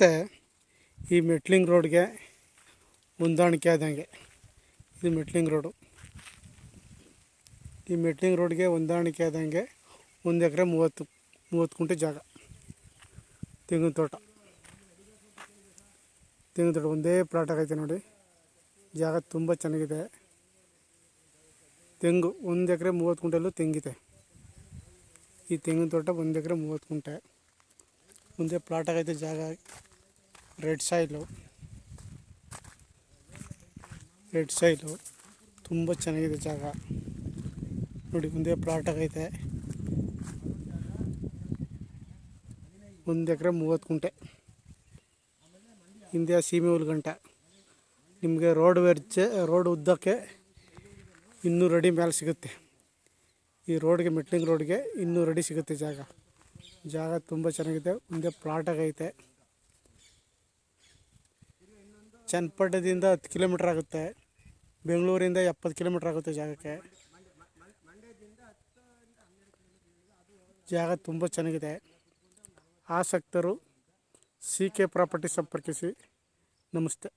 ರಸ್ತೆ ಈ ಮೆಟ್ಲಿಂಗ್ ರೋಡ್ಗೆ ಹೊಂದಾಣಿಕೆ ಆದಂಗೆ ಇದು ಮೆಟ್ಲಿಂಗ್ ರೋಡು. ಈ ಮೆಟ್ಲಿಂಗ್ ರೋಡ್ಗೆ ಹೊಂದಾಣಿಕೆ ಆದಂಗೆ ಒಂದು ಎಕರೆ ಮೂವತ್ತು ಮೂವತ್ತು ಕುಂಟೆ ಜಾಗ. ತೆಂಗಿನ ತೋಟ. ತೆಂಗಿನ ತೋಟ ಒಂದೇ ಪ್ಲಾಟ್ ಆಗೈತೆ ನೋಡಿ. ಜಾಗ ತುಂಬ ಚೆನ್ನಾಗಿದೆ. ತೆಂಗು ಒಂದು ಎಕರೆ ಮೂವತ್ತು ಕುಂಟೆಲ್ಲೂ ತೆಂಗಿದೆ. ಈ ತೆಂಗಿನ ತೋಟ ಒಂದು ಎಕರೆ ಮೂವತ್ತು ಕುಂಟೆ. ಮುಂದೆ ಪ್ಲಾಟ್ ಆಗೈತೆ ಜಾಗ. Red soil. Red soil. ತುಂಬ ಚೆನ್ನಾಗಿದೆ ಜಾಗ. ನೋಡಿ ಮುಂದೆ ಪ್ಲಾಟ್ ಆಗೈತೆ ಒಂದು ಎಕರೆ ಮೂವತ್ತು ಗುಂಟೆ. ಹಿಂದೆ ಸೀಮೆ ಹುಲ್ಗಂಟ. ನಿಮಗೆ ರೋಡ್ ವೆರ್ಜ್ ರೋಡ್ ಉದ್ದಕ್ಕೆ ಇನ್ನೂರು ಅಡಿ ಮೇಲೆ ಸಿಗುತ್ತೆ. ಈ ರೋಡ್ಗೆ ಮೆಟ್ಲಿಂಗ್ ರೋಡ್ಗೆ ಇನ್ನೂರು ಅಡಿ ಸಿಗುತ್ತೆ ಜಾಗ. ಜಾಗ ತುಂಬ ಚೆನ್ನಾಗಿದೆ. ಮುಂದೆ ಪ್ಲಾಟ್ ಆಗೈತೆ ಚನ್ನಪಟ್ಟಣದಿಂದ ಹತ್ತು ಕಿಲೋಮೀಟ್ರ್ ಆಗುತ್ತೆ. ಬೆಂಗಳೂರಿಂದ ಎಪ್ಪತ್ತು ಕಿಲೋಮೀಟ್ರ್ ಆಗುತ್ತೆ ಜಾಗಕ್ಕೆ. ಜಾಗ ತುಂಬ ಚೆನ್ನಾಗಿದೆ. ಆಸಕ್ತರು ಸಿ ಕೆ ಪ್ರಾಪರ್ಟಿ ಸಂಪರ್ಕಿಸಿ. ನಮಸ್ತೆ.